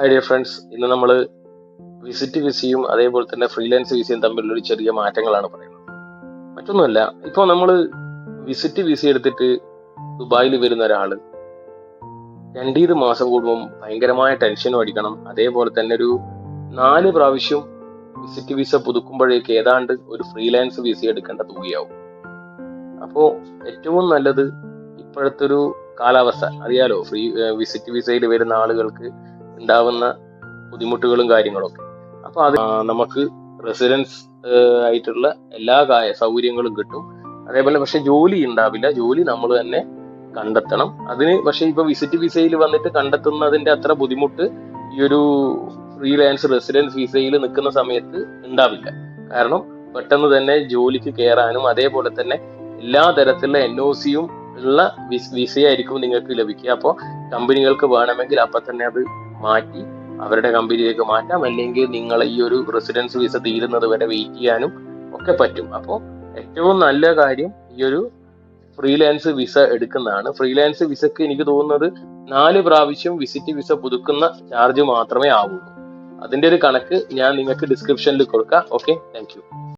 Hi dear friends ഇന്ന് നമ്മൾ visit വിസയും അതേപോലെ തന്നെ ഫ്രീലാൻസ് വിസയും തമ്മിലുള്ള ഒരു ചെറിയ മാറ്റങ്ങളാണ് പറയുന്നത്. മറ്റൊന്നുമല്ല ഇപ്പോൾ നമ്മൾ വിസിറ്റ് വിസ എടുത്തിട്ട് ദുബായിൽ വരുന്ന ഒരാൾ രണ്ടീത് മാസം കൂടുമ്പം ഭയങ്കരമായ ടെൻഷനും അടിക്കണം. അതേപോലെ തന്നെ ഒരു നാല് പ്രാവശ്യം വിസിറ്റ് വിസ പുതുക്കുമ്പോഴേക്ക് ഏതാണ്ട് ഒരു ഫ്രീലാൻസ് വിസ എടുക്കേണ്ട തുകയാവും. അപ്പോൾ ഏറ്റവും നല്ലത് ഇപ്പോഴത്തെ ഒരു കാലാവസ്ഥ. അറിയാലോ ഫ്രീ വിസിറ്റ് വിസയിൽ വരുന്ന ആളുകൾക്ക് ഉണ്ടാവുന്ന ബുദ്ധിമുട്ടുകളും കാര്യങ്ങളൊക്കെ. അപ്പൊ അത് നമുക്ക് റെസിഡൻസ് ആയിട്ടുള്ള എല്ലാ കായ സൗകര്യങ്ങളും കിട്ടും. അതേപോലെ പക്ഷെ ജോലി ഉണ്ടാവില്ല. ജോലി നമ്മൾ തന്നെ കണ്ടെത്തണം. അതിന് പക്ഷെ ഇപ്പൊ വിസിറ്റ് വിസയിൽ വന്നിട്ട് കണ്ടെത്തുന്നതിന്റെ അത്ര ബുദ്ധിമുട്ട് ഈ ഒരു ഫ്രീലാൻസ് റെസിഡൻസ് വിസയിൽ നിൽക്കുന്ന സമയത്ത് ഉണ്ടാവില്ല. കാരണം പെട്ടെന്ന് തന്നെ ജോലിക്ക് കയറാനും അതേപോലെ തന്നെ എല്ലാ തരത്തിലുള്ള എൻ ഒ സിയും ഉള്ള വിസ്- വിസയായിരിക്കും നിങ്ങൾക്ക് ലഭിക്കുക. അപ്പോൾ കമ്പനികൾക്ക് വേണമെങ്കിൽ അപ്പൊ തന്നെ അത് മാറ്റി അവരുടെ കമ്പനിയിലേക്ക് മാറ്റാം. അല്ലെങ്കിൽ നിങ്ങൾ ഈ ഒരു റെസിഡൻസ് വിസ തീരുന്നത് വരെ വെയിറ്റ് ചെയ്യാനും ഒക്കെ പറ്റും. അപ്പോൾ ഏറ്റവും നല്ല കാര്യം ഈ ഒരു ഫ്രീലാൻസ് വിസ എടുക്കുന്നതാണ്. ഫ്രീലാൻസ് വിസക്ക് എനിക്ക് തോന്നുന്നത് നാല് പ്രാവശ്യം വിസിറ്റ് വിസ പുതുക്കുന്ന ചാർജ് മാത്രമേ ആവുള്ളൂ. അതിന്റെ ഒരു കണക്ക് ഞാൻ നിങ്ങൾക്ക് ഡിസ്ക്രിപ്ഷനിൽ കൊടുക്കാം. Okay thank